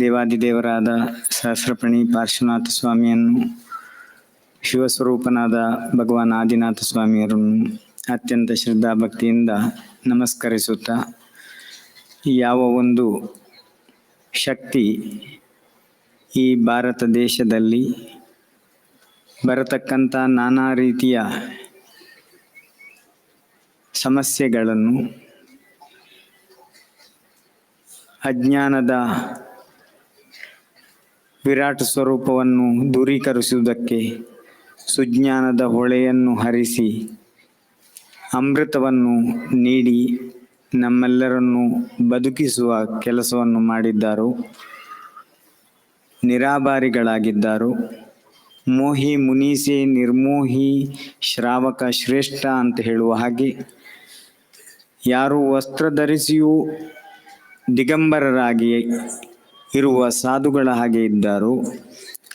ದೇವಾದಿದೇವರಾದ ಸಹಸ್ರಪಣಿ ಪಾರ್ಶ್ವನಾಥ ಸ್ವಾಮಿಯನ್ನು, ಶಿವಸ್ವರೂಪನಾದ ಭಗವಾನ್ ಆದಿನಾಥ ಸ್ವಾಮಿಯರನ್ನು ಅತ್ಯಂತ ಶ್ರದ್ಧಾ ಭಕ್ತಿಯಿಂದ ನಮಸ್ಕರಿಸುತ್ತಾ, ಯಾವ ಒಂದು ಶಕ್ತಿ ಈ ಭಾರತ ದೇಶದಲ್ಲಿ ಬರತಕ್ಕಂಥ ನಾನಾ ರೀತಿಯ ಸಮಸ್ಯೆಗಳನ್ನು, ಅಜ್ಞಾನದ ವಿರಾಟ್ ಸ್ವರೂಪವನ್ನು ದೂರೀಕರಿಸುವುದಕ್ಕೆ ಸುಜ್ಞಾನದ ಹೊಳೆಯನ್ನು ಹರಿಸಿ ಅಮೃತವನ್ನು ನೀಡಿ ನಮ್ಮೆಲ್ಲರನ್ನು ಬದುಕಿಸುವ ಕೆಲಸವನ್ನು ಮಾಡಿದ್ದರು. ನಿರಾಬಾರಿಗಳಾಗಿದ್ದರು ಮೋಹಿ ಮುನೀಸೆ ನಿರ್ಮೋಹಿ ಶ್ರಾವಕ ಶ್ರೇಷ್ಠ ಅಂತ ಹೇಳುವ ಹಾಗೆ ಯಾರು ವಸ್ತ್ರ ಧರಿಸಿಯೂ ದಿಗಂಬರರಾಗಿ ಇರುವ ಸಾಧುಗಳ ಹಾಗೆ ಇದ್ದಾರು.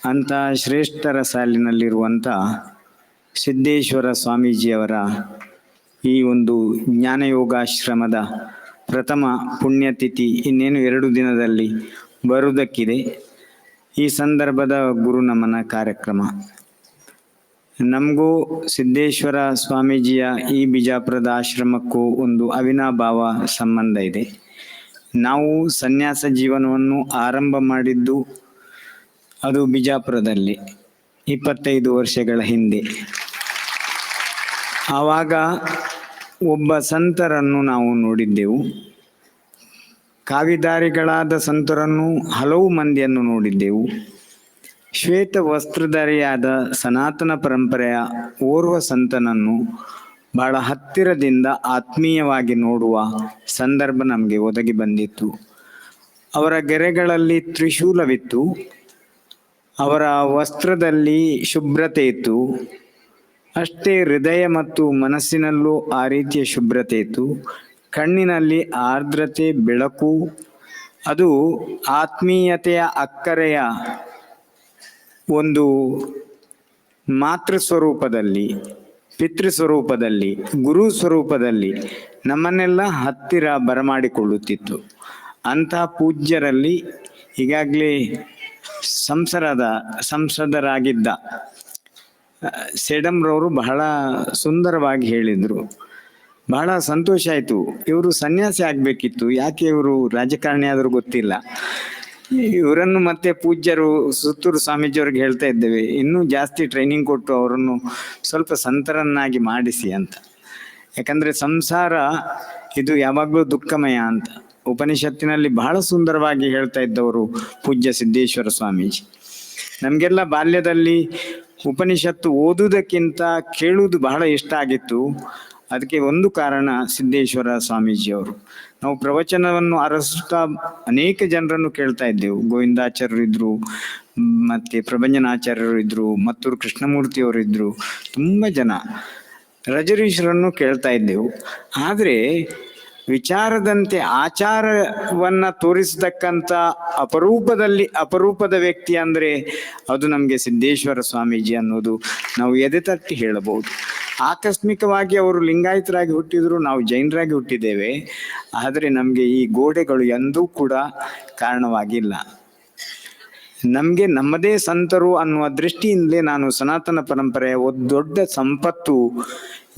ಅಂಥ ಶ್ರೇಷ್ಠರ ಸಾಲಿನಲ್ಲಿರುವಂಥ ಸಿದ್ದೇಶ್ವರ ಸ್ವಾಮೀಜಿಯವರ ಈ ಒಂದು ಜ್ಞಾನಯೋಗಾಶ್ರಮದ ಪ್ರಥಮ ಪುಣ್ಯತಿಥಿ ಇನ್ನೇನು ಎರಡು ದಿನದಲ್ಲಿ ಬರುವುದಕ್ಕಿದೆ. ಈ ಸಂದರ್ಭದ ಗುರು ನಮನ ಕಾರ್ಯಕ್ರಮ. ನಮಗೂ ಸಿದ್ದೇಶ್ವರ ಸ್ವಾಮೀಜಿಯ ಈ ಬಿಜಾಪುರದ ಆಶ್ರಮಕ್ಕೂ ಒಂದು ಅವಿನಾಭಾವ ಸಂಬಂಧ ಇದೆ. ನಾವು ಸನ್ಯಾಸ ಜೀವನವನ್ನು ಆರಂಭ ಮಾಡಿದ್ದು ಅದು ಬಿಜಾಪುರದಲ್ಲಿ, ಇಪ್ಪತ್ತೈದು ವರ್ಷಗಳ ಹಿಂದೆ. ಆವಾಗ ಒಬ್ಬ ಸಂತರನ್ನು ನಾವು ನೋಡಿದ್ದೆವು. ಕಾವಿದಾರಿಗಳಾದ ಸಂತರನ್ನು ಹಲವು ಮಂದಿಯನ್ನು ನೋಡಿದ್ದೆವು. ಶ್ವೇತ ವಸ್ತ್ರಧಾರಿಯಾದ ಸನಾತನ ಪರಂಪರೆಯ ಓರ್ವ ಸಂತನನ್ನು ಬಹಳ ಹತ್ತಿರದಿಂದ ಆತ್ಮೀಯವಾಗಿ ನೋಡುವ ಸಂದರ್ಭ ನಮಗೆ ಒದಗಿ ಬಂದಿತ್ತು. ಅವರ ಗೆರೆಗಳಲ್ಲಿ ತ್ರಿಶೂಲವಿತ್ತು. ಅವರ ವಸ್ತ್ರದಲ್ಲಿ ಶುಭ್ರತೆ ಇತ್ತು. ಅಷ್ಟೇ ಹೃದಯ ಮತ್ತು ಮನಸ್ಸಿನಲ್ಲೂ ಆ ರೀತಿಯ ಶುಭ್ರತೆ ಇತ್ತು. ಕಣ್ಣಿನಲ್ಲಿ ಆರ್ದ್ರತೆ, ಬೆಳಕು, ಅದು ಆತ್ಮೀಯತೆಯ ಅಕ್ಕರೆಯ ಒಂದು ಮಾತೃ ಸ್ವರೂಪದಲ್ಲಿ ಪಿತೃ ಸ್ವರೂಪದಲ್ಲಿ ಗುರು ಸ್ವರೂಪದಲ್ಲಿ ನಮ್ಮನ್ನೆಲ್ಲ ಹತ್ತಿರ ಬರಮಾಡಿಕೊಳ್ಳುತ್ತಿತ್ತು. ಅಂತಹ ಪೂಜ್ಯರಲ್ಲಿ ಈಗಾಗಲೇ ಸಂಸರದ, ಸಂಸದರಾಗಿದ್ದ ಸೇಡಮ್ರವರು ಬಹಳ ಸುಂದರವಾಗಿ ಹೇಳಿದರು. ಬಹಳ ಸಂತೋಷ ಆಯಿತು. ಇವರು ಸನ್ಯಾಸಿ ಆಗಬೇಕಿತ್ತು. ಯಾಕೆ ಇವರು ರಾಜಕಾರಣಿ ಆದರೂ ಗೊತ್ತಿಲ್ಲ. ಇವರನ್ನು ಮತ್ತೆ ಪೂಜ್ಯರು, ಸುತ್ತೂರು ಸ್ವಾಮೀಜಿಯವ್ರಿಗೆ ಹೇಳ್ತಾ ಇದ್ದೇವೆ. ಇನ್ನೂ ಜಾಸ್ತಿ ಟ್ರೈನಿಂಗ್ ಕೊಟ್ಟು ಅವರನ್ನು ಸ್ವಲ್ಪ ಸಂತರನ್ನಾಗಿ ಮಾಡಿಸಿ ಅಂತ. ಯಾಕಂದ್ರೆ ಸಂಸಾರ ಇದು ಯಾವಾಗಲೂ ದುಃಖಮಯ ಅಂತ. ಉಪನಿಷತ್ತಿನಲ್ಲಿ ಬಹಳ ಸುಂದರವಾಗಿ ಹೇಳ್ತಾ ಇದ್ದವರು ಪೂಜ್ಯ ಸಿದ್ದೇಶ್ವರ ಸ್ವಾಮೀಜಿ. ನಮಗೆಲ್ಲ ಬಾಲ್ಯದಲ್ಲಿ ಉಪನಿಷತ್ತು ಓದುವುದಕ್ಕಿಂತ ಕೇಳುವುದು ಬಹಳ ಇಷ್ಟ ಆಗಿತ್ತು. ಅದಕ್ಕೆ ಒಂದು ಕಾರಣ ಸಿದ್ದೇಶ್ವರ ಸ್ವಾಮೀಜಿಯವರು. ನಾವು ಪ್ರವಚನವನ್ನು ಅರಸುತ್ತಾ ಅನೇಕ ಜನರನ್ನು ಕೇಳ್ತಾ ಇದ್ದೆವು. ಗೋವಿಂದಾಚಾರ್ಯರು ಇದ್ರು ಮತ್ತೆ ಪ್ರಭಂಜನಾಚಾರ್ಯರು ಇದ್ರು ಮತ್ತೂರು ಕೃಷ್ಣಮೂರ್ತಿಯವರು ಇದ್ರು ತುಂಬ ಜನ ರಜರೀಶ್ವರನ್ನು ಕೇಳ್ತಾ ಇದ್ದೆವು. ಆದರೆ ವಿಚಾರದಂತೆ ಆಚಾರವನ್ನ ತೋರಿಸತಕ್ಕಂಥ ಅಪರೂಪದಲ್ಲಿ ಅಪರೂಪದ ವ್ಯಕ್ತಿ ಅಂದ್ರೆ ಅದು ನಮಗೆ ಸಿದ್ದೇಶ್ವರ ಸ್ವಾಮೀಜಿ ಅನ್ನೋದು ನಾವು ಎದೆ ತಟ್ಟಿ ಹೇಳಬಹುದು. ಆಕಸ್ಮಿಕವಾಗಿ ಅವರು ಲಿಂಗಾಯತರಾಗಿ ಹುಟ್ಟಿದ್ರು, ನಾವು ಜೈನರಾಗಿ ಹುಟ್ಟಿದ್ದೇವೆ. ಆದರೆ ನಮಗೆ ಈ ಗೋಡೆಗಳು ಎಂದೂ ಕೂಡ ಕಾರಣವಾಗಿಲ್ಲ. ನಮಗೆ ನಮ್ಮದೇ ಸಂತರು ಅನ್ನುವ ದೃಷ್ಟಿಯಿಂದಲೇ ನಾನು ಸನಾತನ ಪರಂಪರೆಯ ಒಂದು, ದೊಡ್ಡ ಸಂಪತ್ತು,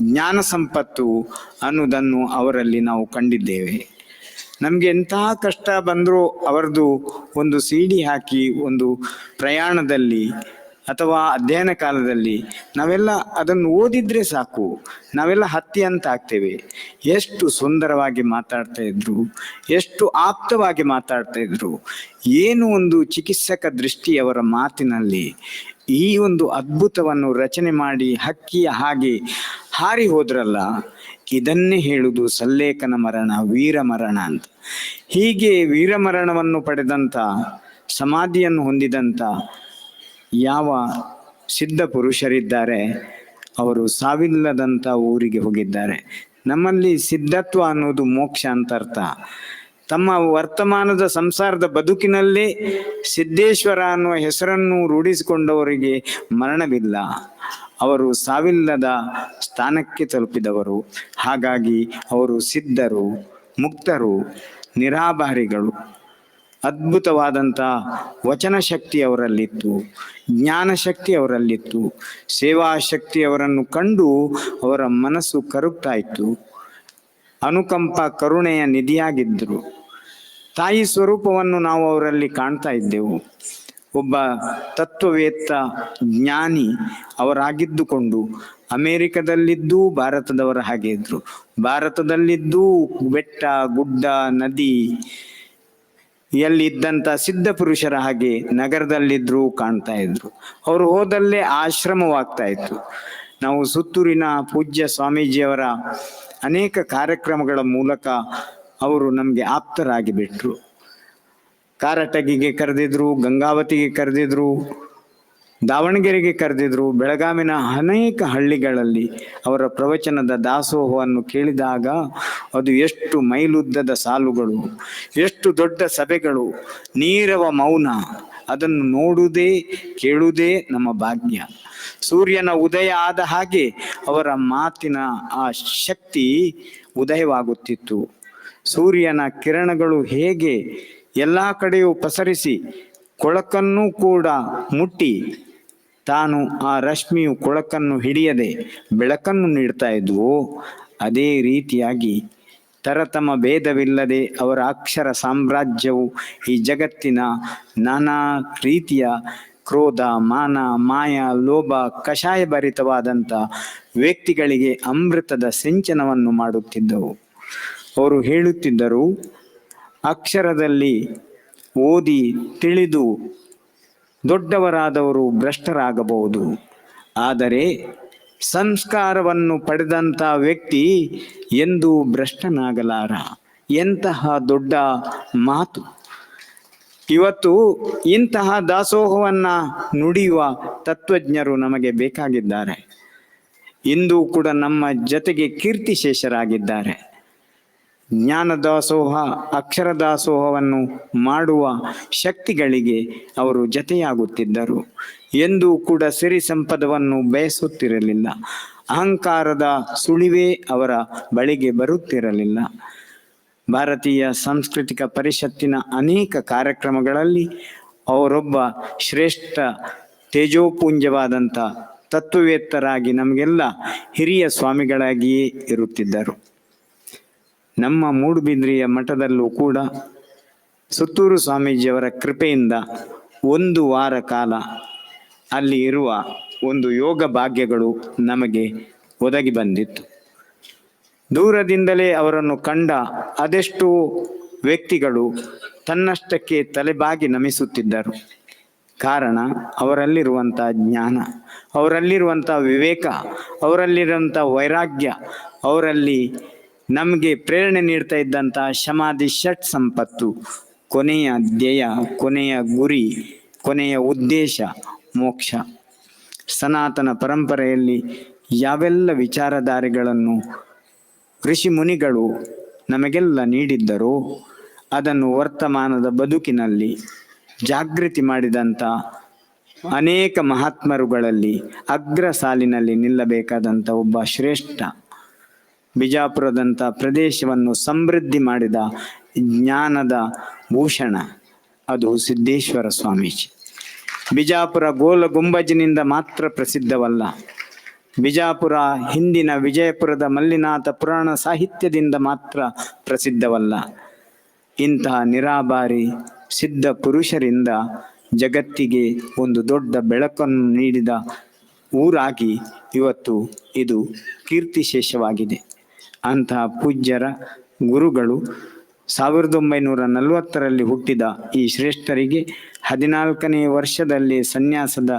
ಜ್ಞಾನ ಸಂಪತ್ತು ಅನ್ನುವುದನ್ನು ಅವರಲ್ಲಿ ನಾವು ಕಂಡಿದ್ದೇವೆ. ನಮಗೆ ಎಂತಹ ಕಷ್ಟ ಬಂದರೂ ಅವರದು ಒಂದು ಸಿಡಿ ಹಾಕಿ ಒಂದು ಪ್ರಯಾಣದಲ್ಲಿ ಅಥವಾ ಅಧ್ಯಯನ ಕಾಲದಲ್ಲಿ ನಾವೆಲ್ಲ ಅದನ್ನು ಓದಿದ್ರೆ ಸಾಕು. ನಾವೆಲ್ಲ ಹತ್ತಿ ಅಂತ ಆಗ್ತೇವೆ. ಎಷ್ಟು ಸುಂದರವಾಗಿ ಮಾತಾಡ್ತಾ ಇದ್ರು, ಎಷ್ಟು ಆಪ್ತವಾಗಿ ಮಾತಾಡ್ತಾ ಇದ್ರು. ಏನು ಒಂದು ಚಿಕಿತ್ಸಕ ದೃಷ್ಟಿ ಅವರ ಮಾತಿನಲ್ಲಿ ಈ ಒಂದು ಅದ್ಭುತವನ್ನು ರಚನೆ ಮಾಡಿ ಹಕ್ಕಿಯ ಹಾಗೆ ಹಾರಿ ಹೋದ್ರಲ್ಲ, ಇದನ್ನೇ ಹೇಳುವುದು ಸಲ್ಲೇಖನ ಮರಣ, ವೀರ ಮರಣ ಅಂತ. ಹೀಗೆ ವೀರಮರಣವನ್ನು ಪಡೆದಂತ, ಸಮಾಧಿಯನ್ನು ಹೊಂದಿದಂತ ಯಾವ ಸಿದ್ಧ ಪುರುಷರಿದ್ದಾರೆ, ಅವರು ಸಾವಿಲ್ಲದಂಥ ಊರಿಗೆ ಹೋಗಿದ್ದಾರೆ. ನಮ್ಮಲ್ಲಿ ಸಿದ್ಧತ್ವ ಅನ್ನೋದು ಮೋಕ್ಷ ಅಂತ ಅರ್ಥ. ತಮ್ಮ ವರ್ತಮಾನದ ಸಂಸಾರದ ಬದುಕಿನಲ್ಲಿ ಸಿದ್ದೇಶ್ವರ ಅನ್ನುವ ಹೆಸರನ್ನು ರೂಢಿಸಿಕೊಂಡವರಿಗೆ ಮರಣವಿಲ್ಲ. ಅವರು ಸಾವಿಲ್ಲದ ಸ್ಥಾನಕ್ಕೆ ತಲುಪಿದವರು. ಹಾಗಾಗಿ ಅವರು ಸಿದ್ಧರು, ಮುಕ್ತರು, ನಿರಾಭಾರಿಗಳು. ಅದ್ಭುತವಾದಂಥ ವಚನ ಶಕ್ತಿ ಅವರಲ್ಲಿತ್ತು, ಜ್ಞಾನ ಶಕ್ತಿ ಅವರಲ್ಲಿತ್ತು, ಸೇವಾ ಶಕ್ತಿ ಅವರನ್ನು ಕಂಡು ಅವರ ಮನಸ್ಸು ಕರುಗ್ತಾ ಇತ್ತು ಅನುಕಂಪ ಕರುಣೆಯ ನಿಧಿಯಾಗಿದ್ದರು. ತಾಯಿ ಸ್ವರೂಪವನ್ನು ನಾವು ಅವರಲ್ಲಿ ಕಾಣ್ತಾ ಇದ್ದೆವು ಒಬ್ಬ ತತ್ವವೇತ್ತ ಜ್ಞಾನಿ ಅವರಾಗಿದ್ದುಕೊಂಡು ಅಮೇರಿಕದಲ್ಲಿದ್ದೂ ಭಾರತದವರ ಹಾಗೆ ಇದ್ರು ಭಾರತದಲ್ಲಿದ್ದೂ ಬೆಟ್ಟ, ಗುಡ್ಡ, ನದಿ ಎಲ್ಲಿದ್ದಂಥ ಸಿದ್ಧ ಪುರುಷರ ಹಾಗೆ ನಗರದಲ್ಲಿದ್ರು ಕಾಣ್ತಾ ಇದ್ರು. ಅವರು ಹೋದಲ್ಲೇ ಆಶ್ರಮವಾಗ್ತಾ ಇತ್ತು. ನಾವು ಸುತ್ತೂರಿನ ಪೂಜ್ಯ ಸ್ವಾಮೀಜಿಯವರ ಅನೇಕ ಕಾರ್ಯಕ್ರಮಗಳ ಮೂಲಕ ಅವರು ನಮಗೆ ಆಪ್ತರಾಗಿ ಬಿಟ್ರು ಕಾರಟಗಿಗೆ ಕರೆದಿದ್ರು, ಗಂಗಾವತಿಗೆ ಕರೆದಿದ್ರು ದಾವಣಗೆರೆಗೆ ಕರೆದಿದ್ರು. ಬೆಳಗಾವಿನ ಅನೇಕ ಹಳ್ಳಿಗಳಲ್ಲಿ ಅವರ ಪ್ರವಚನದ ದಾಸೋಹವನ್ನು ಕೇಳಿದಾಗ ಅದು ಎಷ್ಟು ಮೈಲುದ್ದದ ಸಾಲುಗಳು, ಎಷ್ಟು ದೊಡ್ಡ ಸಭೆಗಳು, ನೀರವ ಮೌನ, ಅದನ್ನು ನೋಡುವುದೇ ಕೇಳುವುದೇ ನಮ್ಮ ಭಾಗ್ಯ. ಸೂರ್ಯನ ಉದಯ ಆದ ಹಾಗೆ ಅವರ ಮಾತಿನ ಆ ಶಕ್ತಿ ಉದಯವಾಗುತ್ತಿತ್ತು. ಸೂರ್ಯನ ಕಿರಣಗಳು ಹೇಗೆ ಎಲ್ಲ ಕಡೆಯೂ ಪಸರಿಸಿ, ಕೊಳಕನ್ನು ಕೂಡ ಮುಟ್ಟಿ ತಾನು ಆ ರಶ್ಮಿಯು ಕೊಳಕನ್ನು ಹಿಡಿಯದೆ ಬೆಳಕನ್ನು ನೀಡ್ತಾ ಇದ್ವೋ. ಅದೇ ರೀತಿಯಾಗಿ ತರತಮ ಭೇದವಿಲ್ಲದೆ ಅವರ ಅಕ್ಷರ ಸಾಮ್ರಾಜ್ಯವು ಈ ಜಗತ್ತಿನ ನಾನಾ ರೀತಿಯ ಕ್ರೋಧ, ಮಾನ, ಮಾಯ, ಲೋಭ ಕಷಾಯ ಭರಿತವಾದಂಥ ವ್ಯಕ್ತಿಗಳಿಗೆ ಅಮೃತದ ಸಿಂಚನವನ್ನು ಮಾಡುತ್ತಿದ್ದವು. ಅವರು ಹೇಳುತ್ತಿದ್ದರು, ಅಕ್ಷರದಲ್ಲಿ ಓದಿ ತಿಳಿದು ದೊಡ್ಡವರಾದವರು ಭ್ರಷ್ಟರಾಗಬಹುದು. ಆದರೆ ಸಂಸ್ಕಾರವನ್ನು ಪಡೆದಂಥ ವ್ಯಕ್ತಿ ಎಂದೂ ಭ್ರಷ್ಟನಾಗಲಾರ. ಎಂತಹ ದೊಡ್ಡ ಮಾತು. ಇವತ್ತು ಇಂತಹ ದಾಸೋಹವನ್ನು ನುಡಿಯುವ ತತ್ವಜ್ಞರು ನಮಗೆ ಬೇಕಾಗಿದ್ದಾರೆ. ಇಂದು ಕೂಡ ನಮ್ಮ ಜೊತೆಗೆ ಕೀರ್ತಿಶೇಷರಾಗಿದ್ದಾರೆ. ಜ್ಞಾನ ದಾಸೋಹ ಅಕ್ಷರ ಮಾಡುವ ಶಕ್ತಿಗಳಿಗೆ ಅವರು ಜತೆಯಾಗುತ್ತಿದ್ದರು. ಎಂದೂ ಕೂಡ ಸಿರಿ ಸಂಪದವನ್ನು ಬಯಸುತ್ತಿರಲಿಲ್ಲ. ಅಹಂಕಾರದ ಸುಳಿವೇ ಅವರ ಬಳಿಗೆ ಬರುತ್ತಿರಲಿಲ್ಲ. ಭಾರತೀಯ ಸಾಂಸ್ಕೃತಿಕ ಪರಿಷತ್ತಿನ ಅನೇಕ ಕಾರ್ಯಕ್ರಮಗಳಲ್ಲಿ ಅವರೊಬ್ಬ ಶ್ರೇಷ್ಠ ತೇಜೋಪುಂಜವಾದಂಥ ತತ್ವವೇತ್ತರಾಗಿ ನಮಗೆಲ್ಲ ಹಿರಿಯ ಸ್ವಾಮಿಗಳಾಗಿಯೇ ಇರುತ್ತಿದ್ದರು. ನಮ್ಮ ಮೂಡುಬಿದ್ರಿಯ ಮಠದಲ್ಲೂ ಕೂಡ ಸುತ್ತೂರು ಸ್ವಾಮೀಜಿಯವರ ಕೃಪೆಯಿಂದ ಒಂದು ವಾರ ಕಾಲ ಅಲ್ಲಿ ಇರುವ ಒಂದು ಯೋಗ ಭಾಗ್ಯಗಳು ನಮಗೆ ಒದಗಿ ಬಂದಿತ್ತು. ದೂರದಿಂದಲೇ ಅವರನ್ನು ಕಂಡ ಅದೆಷ್ಟು ವ್ಯಕ್ತಿಗಳು ತನ್ನಷ್ಟಕ್ಕೆ ತಲೆಬಾಗಿ ನಮಿಸುತ್ತಿದ್ದರು. ಕಾರಣ ಅವರಲ್ಲಿರುವಂಥ ಜ್ಞಾನ, ಅವರಲ್ಲಿರುವಂಥ ವಿವೇಕ, ಅವರಲ್ಲಿರುವಂಥ ವೈರಾಗ್ಯ, ಅವರಲ್ಲಿ ನಮಗೆ ಪ್ರೇರಣೆ ನೀಡ್ತಾ ಇದ್ದಂಥ ಶಮಾಧಿ ಷಟ್ ಸಂಪತ್ತು, ಕೊನೆಯ ಧ್ಯೇಯ, ಕೊನೆಯ ಗುರಿ, ಕೊನೆಯ ಉದ್ದೇಶ, ಮೋಕ್ಷ. ಸನಾತನ ಪರಂಪರೆಯಲ್ಲಿ ಯಾವೆಲ್ಲ ವಿಚಾರಧಾರೆಗಳನ್ನು ಋಷಿ ಮುನಿಗಳು ನಮಗೆಲ್ಲ ನೀಡಿದ್ದರೋ, ಅದನ್ನು ವರ್ತಮಾನದ ಬದುಕಿನಲ್ಲಿ ಜಾಗೃತಿ ಮಾಡಿದಂಥ ಅನೇಕ ಮಹಾತ್ಮರುಗಳಲ್ಲಿ ಅಗ್ರ ಸಾಲಿನಲ್ಲಿ ನಿಲ್ಲಬೇಕಾದಂಥ ಒಬ್ಬ ಶ್ರೇಷ್ಠ. ಬಿಜಾಪುರದಂಥ ಪ್ರದೇಶವನ್ನು ಸಮೃದ್ಧಿ ಮಾಡಿದ ಜ್ಞಾನದ ಭೂಷಣ ಅದು ಸಿದ್ದೇಶ್ವರ ಸ್ವಾಮೀಜಿ. ಬಿಜಾಪುರ ಗೋಲ ಗುಂಬಜಿನಿಂದ ಮಾತ್ರ ಪ್ರಸಿದ್ಧವಲ್ಲ. ಬಿಜಾಪುರ ಹಿಂದಿನ ವಿಜಯಪುರದ ಮಲ್ಲಿನಾಥ ಪುರಾಣ ಸಾಹಿತ್ಯದಿಂದ ಮಾತ್ರ ಪ್ರಸಿದ್ಧವಲ್ಲ. ಇಂತಹ ನಿರಾಬಾರಿ ಸಿದ್ಧ ಪುರುಷರಿಂದ ಜಗತ್ತಿಗೆ ಒಂದು ದೊಡ್ಡ ಬೆಳಕನ್ನು ನೀಡಿದ ಊರಾಗಿ ಇವತ್ತು ಇದು ಕೀರ್ತಿಶೇಷವಾಗಿದೆ. ಅಂತಹ ಪೂಜ್ಯರ ಗುರುಗಳು ಸಾವಿರದ ಒಂಬೈನೂರ ನಲವತ್ತರಲ್ಲಿ ಹುಟ್ಟಿದ ಈ ಶ್ರೇಷ್ಠರಿಗೆ ಹದಿನಾಲ್ಕನೇ ವರ್ಷದಲ್ಲಿ ಸನ್ಯಾಸದ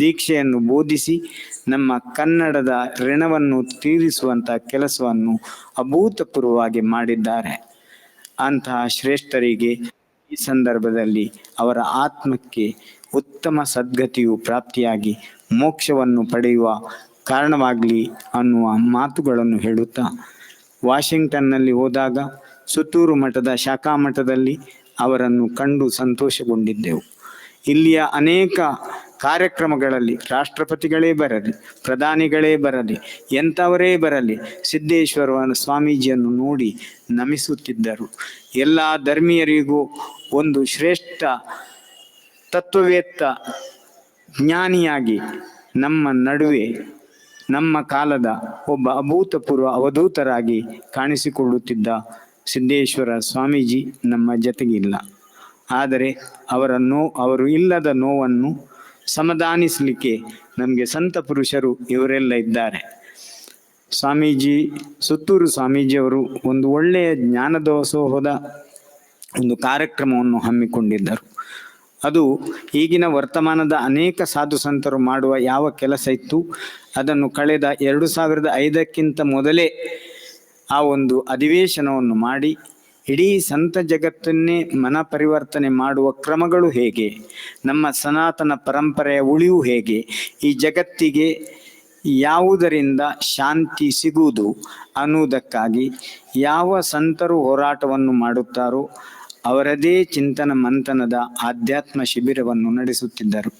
ದೀಕ್ಷೆಯನ್ನು ಬೋಧಿಸಿ ನಮ್ಮ ಕನ್ನಡದ ಋಣವನ್ನು ತೀರಿಸುವಂಥ ಕೆಲಸವನ್ನು ಅಭೂತಪೂರ್ವವಾಗಿ ಮಾಡಿದ್ದಾರೆ. ಅಂತಹ ಶ್ರೇಷ್ಠರಿಗೆ ಈ ಸಂದರ್ಭದಲ್ಲಿ ಅವರ ಆತ್ಮಕ್ಕೆ ಉತ್ತಮ ಸದ್ಗತಿಯು ಪ್ರಾಪ್ತಿಯಾಗಿ ಮೋಕ್ಷವನ್ನು ಪಡೆಯುವ ಕಾರಣವಾಗಲಿ ಅನ್ನುವ ಮಾತುಗಳನ್ನು ಹೇಳುತ್ತಾ ವಾಷಿಂಗ್ಟನ್ನಲ್ಲಿ ಹೋದಾಗ ಸುತ್ತೂರು ಮಠದ ಶಾಖಾ ಮಠದಲ್ಲಿ ಅವರನ್ನು ಕಂಡು ಸಂತೋಷಗೊಂಡಿದ್ದೆವು. ಇಲ್ಲಿಯ ಅನೇಕ ಕಾರ್ಯಕ್ರಮಗಳಲ್ಲಿ ರಾಷ್ಟ್ರಪತಿಗಳೇ ಬರಲಿ, ಪ್ರಧಾನಿಗಳೇ ಬರಲಿ, ಎಂಥವರೇ ಬರಲಿ ಸಿದ್ದೇಶ್ವರ ಸ್ವಾಮೀಜಿಯನ್ನು ನೋಡಿ ನಮಿಸುತ್ತಿದ್ದರು. ಎಲ್ಲ ಧರ್ಮೀಯರಿಗೂ ಒಂದು ಶ್ರೇಷ್ಠ ತತ್ವವೇತ್ತ ಜ್ಞಾನಿಯಾಗಿ ನಮ್ಮ ನಡುವೆ ನಮ್ಮ ಕಾಲದ ಒಬ್ಬ ಅಭೂತಪೂರ್ವ ಅವಧೂತರಾಗಿ ಕಾಣಿಸಿಕೊಳ್ಳುತ್ತಿದ್ದ ಸಿದ್ದೇಶ್ವರ ಸ್ವಾಮೀಜಿ ನಮ್ಮ ಜತೆಗಿಲ್ಲ. ಆದರೆ ಅವರ ನೋ, ಅವರು ಇಲ್ಲದ ನೋವನ್ನು ಸಮಾಧಾನಿಸಲಿಕ್ಕೆ ನಮಗೆ ಸಂತ ಪುರುಷರು ಇವರೆಲ್ಲ ಇದ್ದಾರೆ. ಸ್ವಾಮೀಜಿ, ಸುತ್ತೂರು ಸ್ವಾಮೀಜಿಯವರು ಒಂದು ಒಳ್ಳೆಯ ಜ್ಞಾನದೋತ್ಸವದ ಒಂದು ಕಾರ್ಯಕ್ರಮವನ್ನು ಹಮ್ಮಿಕೊಂಡಿದ್ದರು. ಅದು ಈಗಿನ ವರ್ತಮಾನದ ಅನೇಕ ಸಾಧು ಸಂತರು ಮಾಡುವ ಯಾವ ಕೆಲಸ ಇತ್ತು? ಅದನ್ನು ಕಳೆದ ಎರಡು ಸಾವಿರದ ಐದಕ್ಕಿಂತ ಮೊದಲೇ ಆ ಒಂದು ಅಧಿವೇಶನವನ್ನು ಮಾಡಿ, ಇಡೀ ಸಂತ ಜಗತ್ತನ್ನೇ ಮನ ಪರಿವರ್ತನೆ ಮಾಡುವ ಕ್ರಮಗಳು ಹೇಗೆ? ನಮ್ಮ ಸನಾತನ ಪರಂಪರೆಯ ಉಳಿವು ಹೇಗೆ? ಈ ಜಗತ್ತಿಗೆ ಯಾವುದರಿಂದ ಶಾಂತಿ ಸಿಗುವುದು ಅನ್ನುವುದಕ್ಕಾಗಿ ಯಾವ ಸಂತರು ಹೋರಾಟವನ್ನು ಮಾಡುತ್ತಾರೋ ಅವರದೇ ಚಿಂತನ ಮಂಥನದ ಆಧ್ಯಾತ್ಮ ಶಿಬಿರವನ್ನು ನಡೆಸುತ್ತಿದ್ದರು.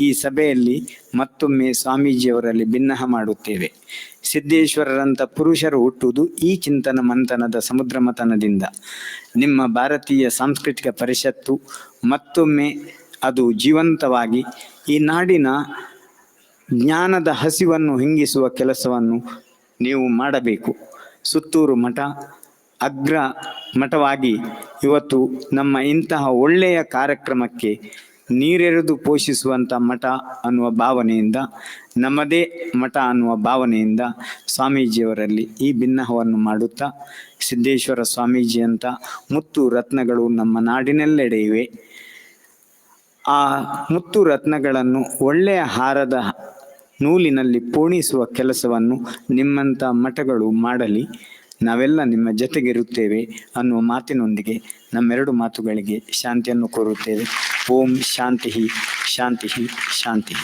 ಈ ಸಭೆಯಲ್ಲಿ ಮತ್ತೊಮ್ಮೆ ಸ್ವಾಮೀಜಿಯವರಲ್ಲಿ ಭಿನ್ನಹ ಮಾಡುತ್ತೇವೆ. ಸಿದ್ದೇಶ್ವರರಂಥ ಪುರುಷರು ಹುಟ್ಟುವುದು ಈ ಚಿಂತನ ಮಂಥನದ ಸಮುದ್ರ ಮತನದಿಂದ ನಿಮ್ಮ ಭಾರತೀಯ ಸಾಂಸ್ಕೃತಿಕ ಪರಿಷತ್ತು ಮತ್ತೊಮ್ಮೆ ಅದು ಜೀವಂತವಾಗಿ ಈ ನಾಡಿನ ಜ್ಞಾನದ ಹಸಿವನ್ನು ಹಿಂಗಿಸುವ ಕೆಲಸವನ್ನು ನೀವು ಮಾಡಬೇಕು. ಸುತ್ತೂರು ಮಠ ಅಗ್ರ ಮಠವಾಗಿ ಇವತ್ತು ನಮ್ಮ ಇಂತಹ ಒಳ್ಳೆಯ ಕಾರ್ಯಕ್ರಮಕ್ಕೆ ನೀರೆರೆದು ಪೋಷಿಸುವಂಥ ಮಠ ಅನ್ನುವ ಭಾವನೆಯಿಂದ, ನಮ್ಮದೇ ಮಠ ಅನ್ನುವ ಭಾವನೆಯಿಂದ ಸ್ವಾಮೀಜಿಯವರಲ್ಲಿ ಈ ಭಿನ್ನಹವನ್ನು ಮಾಡುತ್ತಾ, ಸಿದ್ದೇಶ್ವರ ಸ್ವಾಮೀಜಿ ಅಂತ ಮುತ್ತು ರತ್ನಗಳು ನಮ್ಮ ನಾಡಿನಲ್ಲೆಡೆ ಇವೆ ಆ ಮುತ್ತು ರತ್ನಗಳನ್ನು ಒಳ್ಳೆಯ ಹಾರದ ನೂಲಿನಲ್ಲಿ ಪೋಣಿಸುವ ಕೆಲಸವನ್ನು ನಿಮ್ಮಂಥ ಮಠಗಳು ಮಾಡಲಿ. ನಾವೆಲ್ಲ ನಿಮ್ಮ ಜೊತೆಗಿರುತ್ತೇವೆ ಅನ್ನುವ ಮಾತಿನೊಂದಿಗೆ ನಮ್ಮೆರಡು ಮಾತುಗಳಿಗೆ ಶಾಂತಿಯನ್ನು ಕೋರುತ್ತೇವೆ. ಓಂ ಶಾಂತಿ ಶಾಂತಿ ಶಾಂತಿ